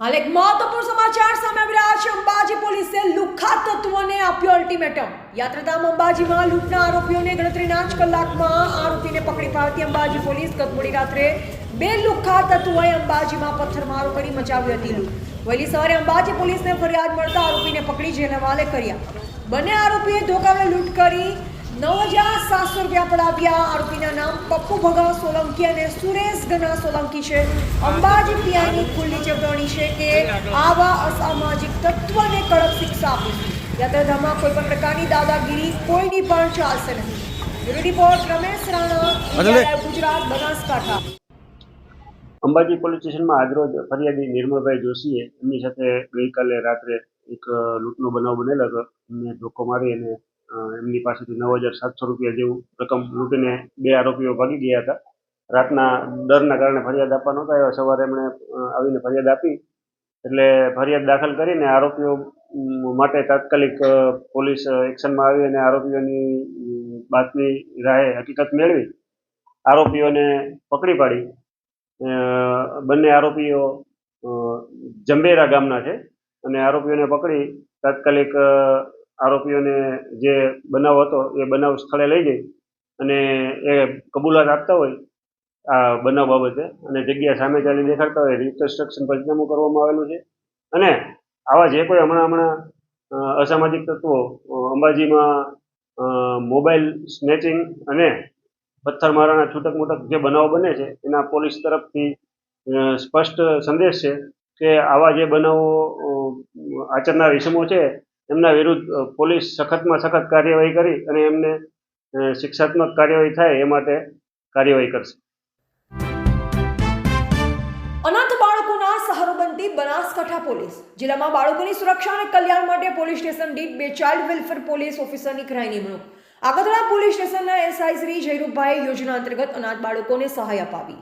હાલ એક મહત્વપૂર્ણ સમાચાર સામે આવી રહ્યા છે. અંબાજી પોલીસે લુખ્ખા તત્વોને આપ્યો અલ્ટિમેટમ યાત્રાધામ અંબાજીમાં લૂંટના આરોપીઓને ગણતરીના જ કલાકમાં આરોપીને પકડી પાડતી અંબાજી પોલીસ ગત મોડી રાત્રે બે લુખ્ખા તત્વોએ અંબાજીમાં પથ્થરમારો કરી મચાવી હતી વહેલી સવારે અંબાજી પોલીસને ફરિયાદ મળતા આરોપીને પકડી જેલ હવાલે કર્યા. બંને આરોપીએ ધોકાને લૂંટ કરી નવ હજાર સાતસો રૂપિયા પડાવ્યા. આરોપીના નામ પપ્પુ ભગા સોલંકી અને સુરેશ ગના સોલંકી છે. અંબાજી પીઆઈની ખુલ્લી ચેતવણી છે કે આવા અસામાજિક તત્વને કડક શિક્ષા આપીશું. યાત્રાધામમાં કોઈ પણ પ્રકારની દાદાગીરી કોઈની પણ ચાલશે નહીં. Bureau report Ramesh Rana Gujarat Banaskantha. Ambaji police સ્ટેશનમાં આજરોજ ફરિયાદી નિર્મળભાઈ જોશીએ એમની સાથે ગઈકાલે રાત્રે એક લૂંટનો બનાવ બનેલો હતો. એમને ધોકો મારી અને એમની પાસેથી નવ હજાર સાતસો રૂપિયા જેવું રકમ લૂંટીને બે આરોપીઓ ભાગી ગયા હતા. રાતના ડરના કારણે ફરિયાદ આપવા નહોતા આવ્યા સવારે એમણે આવીને ફરિયાદ આપી. એટલે ફરિયાદ દાખલ કરીને આરોપીઓ માટે તાત્કાલિક પોલીસ એક્શનમાં આવી અને આરોપીઓની બાતમી રાહે હકીકત મેળવી. આરોપીઓને પકડી પાડી. બંને આરોપીઓ જંબેરા ગામના છે. અને આરોપીઓને પકડી. તાત્કાલિક આરોપીઓને જે બનાવ હતો, એ બનાવ સ્થળે લઈ જઈ અને એ કબૂલાત આપતા હોય આ બનાવ બાબતે અને જગ્યા સામે ચાલી દેખાડતા હોય રિકન્સ્ટ્રક્શન પંચનામું કરવામાં આવેલું છે. અને આવા જે કોઈ હમણાં હમણાં અસામાજિક તત્વો અંબાજીમાં મોબાઈલ સ્નેચિંગ અને પથ્થરમારાના છૂટક મૂટક જે બનાવો બને છે, એના પોલીસ તરફથી સ્પષ્ટ સંદેશ છે કે આવા જે બનાવો આચરનાર ઇસમો છે એમના વિરુદ્ધ પોલીસ સખતમાં સખત કાર્યવાહી કરી અને એમને શિક્ષાત્મક કાર્યવાહી થાય એ માટે કાર્યવાહી કરશે. અનાથ બાળકોના સહારો બનતી બનાસકાંઠા પોલીસ. જિલ્લામાં બાળકોની સુરક્ષા અને કલ્યાણ માટે પોલીસ સ્ટેશન દીઠ બે ચાઇલ્ડ વેલફેર પોલીસ ઓફિસરની કરાઈ નિમણૂક. આગોતરા પોલીસ સ્ટેશનના એસઆઈ શ્રી જયરૂપભાઈ યોજના અંતર્ગત અનાથ બાળકોને સહાય અપાવી.